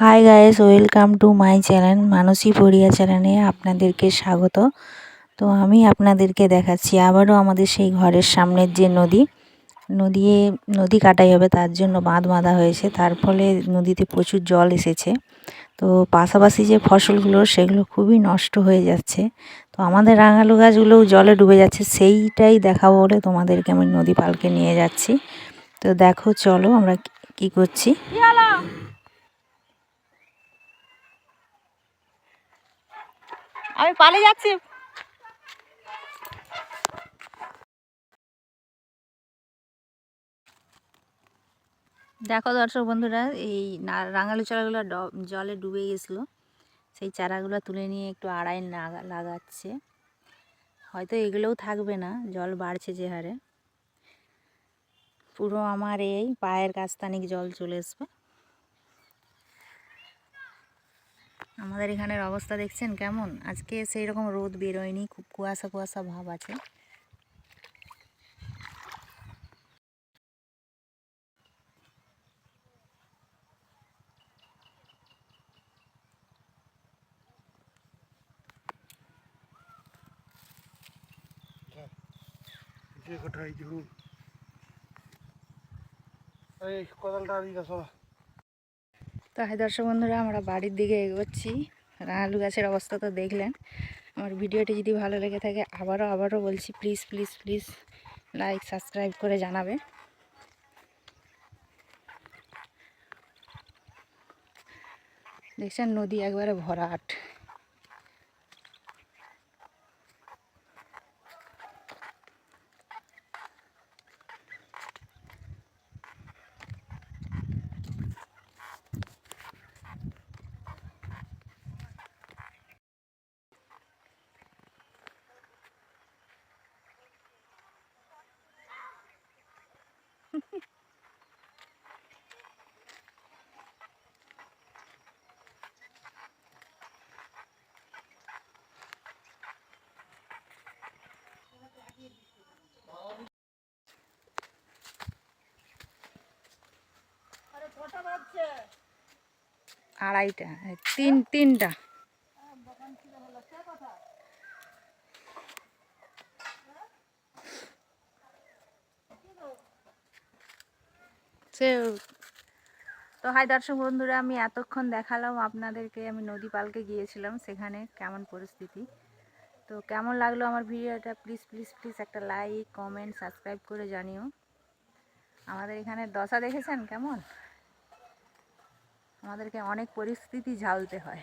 Hi guys welcome to my channel Mansi Poria চ্যানেলে আপনাদেরকে স্বাগত। তো আমি আপনাদেরকে দেখাচ্ছি আবারও আমাদের সেই ঘরের সামনের যে নদী নদী নদী কাটাই হবে, তার জন্য বাঁধ বাঁধা হয়েছে, তার ফলে নদীতে প্রচুর জল এসেছে। তো পাশাপাশি যে ফসলগুলো, সেগুলো খুবই নষ্ট হয়ে যাচ্ছে। তো আমাদের রাঙালু গাছগুলোও জলে ডুবে যাচ্ছে, সেইটাই দেখাবো বলে তোমাদেরকে আমি নদী পালকে নিয়ে যাচ্ছি। তো দেখো, চলো আমরা কি করছি। আমি পালিয়ে যাচ্ছি। দেখো দর্শক বন্ধুরা, এই রাঙালু চারাগুলো জলে ডুবে গেছিল। সেই চারাগুলো তুলে নিয়ে একটু আড়াই লাগা- লাগাচ্ছে। হয়তো এগুলোও থাকবে না, জল বাড়ছে যে হারে। পুরো আমার এই পায়ের কাছতানিক জল চলে আসবে আমাদের এখানের অবস্থা দেখছেন কেমন? আজকে সেই রকম রোদ বেরোয়নি, খুব কুয়াশা কুয়াশা ভাব আছে। কোথায় দেখুন এই কোদালটা দিকে সব তো হাই দর্শক বন্ধুরা, আমরা বাড়ির দিকে এগোচ্ছি। আলু গাছের অবস্থা তো দেখলেন। আমার ভিডিওটি যদি ভালো লেগে থাকে, আবারও আবারও বলছি please please please like subscribe করে জানাবে। দেখছেন নদী একবারে ভরাট। আড়াইটা তিন, তিনটা। তো হাই দর্শক বন্ধুরা, আমি এতক্ষণ দেখালাম আপনাদেরকে, আমি নদী পালকে গিয়েছিলাম সেখানে, কেমন পরিস্থিতি। তো কেমন লাগল আমার ভিডিওটা প্লিজ প্লিজ প্লিজ একটা লাইক কমেন্ট সাবস্ক্রাইব করে জানিও। আমাদের এখানে দশা দেখেছেন? কেমন? আমাদেরকে অনেক পরিস্থিতি ঝালতে হয়।